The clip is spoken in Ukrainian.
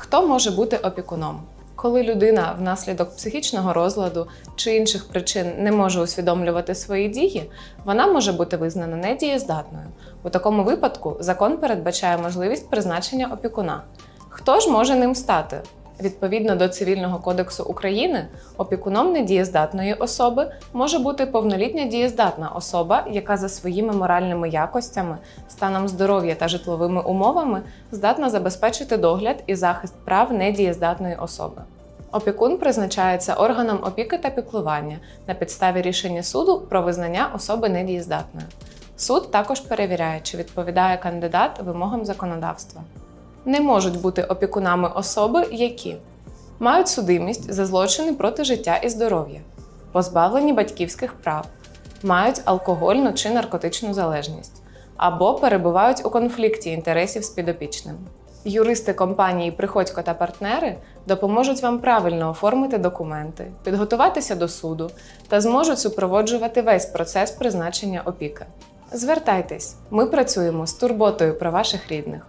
Хто може бути опікуном? Коли людина внаслідок психічного розладу чи інших причин не може усвідомлювати свої дії, вона може бути визнана недієздатною. У такому випадку закон передбачає можливість призначення опікуна. Хто ж може ним стати? Відповідно до Цивільного кодексу України, опікуном недієздатної особи може бути повнолітня дієздатна особа, яка за своїми моральними якостями, станом здоров'я та житловими умовами здатна забезпечити догляд і захист прав недієздатної особи. Опікун призначається органом опіки та піклування на підставі рішення суду про визнання особи недієздатною. Суд також перевіряє, чи відповідає кандидат вимогам законодавства. Не можуть бути опікунами особи, які мають судимість за злочини проти життя і здоров'я, позбавлені батьківських прав, мають алкогольну чи наркотичну залежність або перебувають у конфлікті інтересів з підопічним. Юристи компанії Приходько та партнери допоможуть вам правильно оформити документи, підготуватися до суду та зможуть супроводжувати весь процес призначення опіки. Звертайтесь, ми працюємо з турботою про ваших рідних.